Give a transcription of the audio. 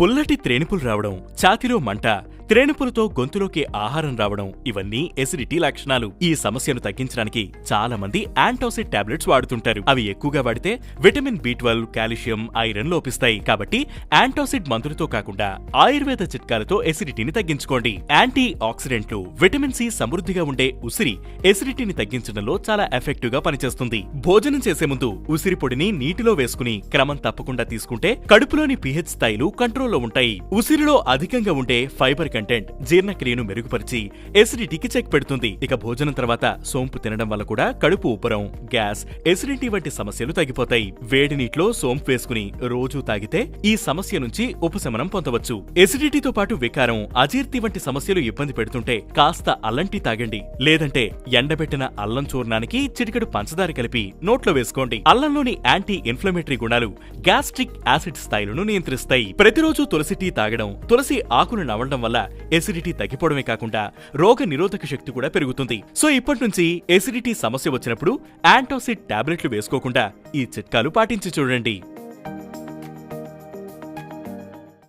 పుల్లటి త్రేణిపులు రావడం ఛాతిలో మంట త్రేణుపులతో గొంతులోకి ఆహారం రావడం ఇవన్నీ ఎసిడిటీ లక్షణాలు. ఈ సమస్యను తగ్గించడానికి చాలా మంది యాంటాసిడ్ టాబ్లెట్స్ వాడుతుంటారు. అవి ఎక్కువగా వాడితే vitamin B twelve calcium iron లోపిస్తాయి. కాబట్టి యాంటాసిడ్ మందులతో కాకుండా ఆయుర్వేద చిట్కాలతో ఎసిడిటీని తగ్గించుకోండి. యాంటీ ఆక్సిడెంట్లు విటమిన్ సి సమృద్ధిగా ఉండే ఉసిరి ఎసిడిటీని తగ్గించడంలో చాలా ఎఫెక్టివ్గా పనిచేస్తుంది. భోజనం చేసే ముందు ఉసిరి పొడిని నీటిలో వేసుకుని క్రమం తప్పకుండా తీసుకుంటే కడుపులోని పిహెచ్ స్థాయిలు కంట్రోల్లో ఉంటాయి. ఉసిరిలో అధికంగా ఉండే ఫైబర్ కంటెంట్ జీర్ణక్రియను మెరుగుపరిచి ఎసిడిటీకి చెక్ పెడుతుంది. ఇక భోజనం తర్వాత సోంపు తినడం వల్ల కూడా కడుపు ఉబ్బరం గ్యాస్ ఎసిడిటీ వంటి సమస్యలు తగ్గిపోతాయి. వేడి నీటిలో సోంపు వేసుకుని రోజూ తాగితే ఈ సమస్య నుంచి ఉపశమనం పొందవచ్చు. ఎసిడిటీతో పాటు వికారం అజీర్తి వంటి సమస్యలు ఇబ్బంది పెడుతుంటే కాస్త అల్లం టీ తాగండి. లేదంటే ఎండబెట్టిన అల్లం చూర్ణానికి చిటికెడు పంచదార కలిపి నోట్లో వేసుకోండి. అల్లంలోని యాంటీ ఇన్ఫ్లమేటరీ గుణాలు గ్యాస్ట్రిక్ యాసిడ్ స్థాయిలను నియంత్రిస్తాయి. ప్రతిరోజు తులసి టీ తాగడం తులసి ఆకును నవ్వడం వల్ల ఎసిడిటీ తగ్గిపోవడమే కాకుండా రోగ నిరోధక శక్తి కూడా పెరుగుతుంది. సో ఇప్పటి నుంచి ఎసిడిటీ సమస్య వచ్చినప్పుడు యాంటాసిడ్ టాబ్లెట్లు వేసుకోకుండా ఈ చిట్కాలు పాటించి చూడండి.